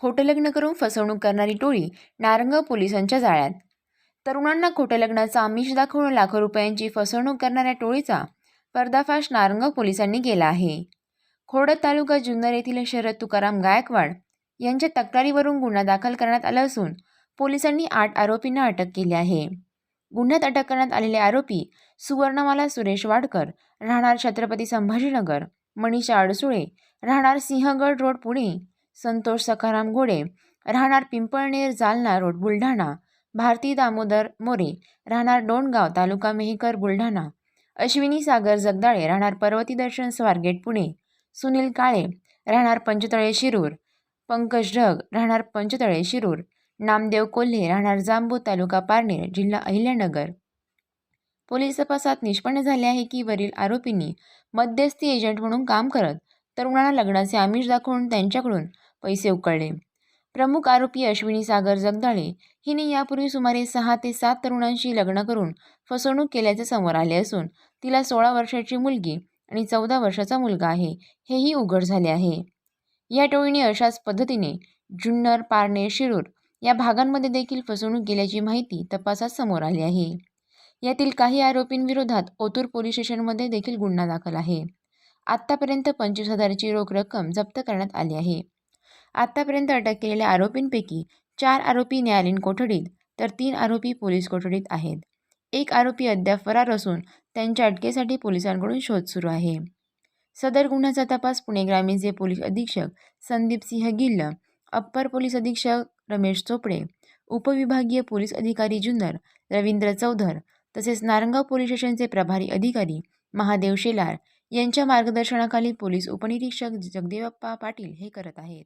खोटे लग्न करून फसवणूक करणारी टोळी नारंगाव पोलिसांच्या जाळ्यात. तरुणांना खोटं लग्नाचं आमिष दाखवून लाखो रुपयांची फसवणूक करणाऱ्या टोळीचा पर्दाफाश नारंगाव पोलिसांनी केला आहे. खोडद तालुका जुन्नर येथील शरद तुकाराम गायकवाड यांच्या तक्रारीवरून गुन्हा दाखल करण्यात आला असून पोलिसांनी आठ आरोपींना अटक केली आहे. गुन्ह्यात अटक करण्यात आलेले आरोपी सुवर्णमाला सुरेश वाडकर राहणार छत्रपती संभाजीनगर मनीषा अडसुळे राहणार सिंहगड रोड पुणे संतोष सखाराम घोडे राहणार पिंपळनेर जालना रोड बुलढाणा. भारती दामोदर मोरे राहणार डोणगाव तालुका मेहकर बुलढाणा. अश्विनी सागर जगदाळे राहणार पर्वती दर्शन स्वारगेट पुणे. सुनील काळे राहणार पंचतळे शिरूर. पंकज ढग राहणार पंचतळे शिरूर. नामदेव कोल्हे राहणार जांबू तालुका पारनेर जिल्हा अहिल्यानगर. पोलीस तपासात निष्पन्न झाले आहे की वरील आरोपींनी मध्यस्थी एजंट म्हणून काम करत तरुणाला लग्नाचे आमिष दाखवून त्यांच्याकडून पैसे उकळले. प्रमुख आरोपी अश्विनी सागर जगदाळे हिने यापूर्वी सुमारे सहा ते सात तरुणांशी लग्न करून फसवणूक केल्याचे समोर आले असून तिला सोळा वर्षाची मुलगी आणि चौदा वर्षाचा मुलगा आहे हेही उघड झाले आहे. या टोळीने अशाच पद्धतीने जुन्नर पारनेर शिरूर या भागांमध्ये देखील फसवणूक केल्याची माहिती तपासात समोर आली आहे. यातील काही आरोपींविरोधात ओतूर पोलीस स्टेशनमध्ये देखील गुन्हा दाखल आहे. आत्तापर्यंत पंचवीस हजाराची रोख रक्कम जप्त करण्यात आली आहे. आत्तापर्यंत अटक केलेल्या आरोपींपैकी चार आरोपी न्यायालयीन कोठडीत तर तीन आरोपी पोलीस कोठडीत आहेत. एक आरोपी अद्याप फरार असून त्यांच्या अटकेसाठी पोलिसांकडून शोध सुरू आहे. सदर गुन्ह्याचा तपास पुणे ग्रामीणचे पोलीस अधीक्षक संदीप सिंह गिल्ल अप्पर पोलीस अधीक्षक रमेश चोपडे उपविभागीय पोलीस अधिकारी जुन्नर रवींद्र चौधर तसेच नारंगाव पोलीस स्टेशनचे प्रभारी अधिकारी महादेव शेलार यांच्या मार्गदर्शनाखाली पोलीस उपनिरीक्षक जगदेवप्पा पाटील हे करत आहेत.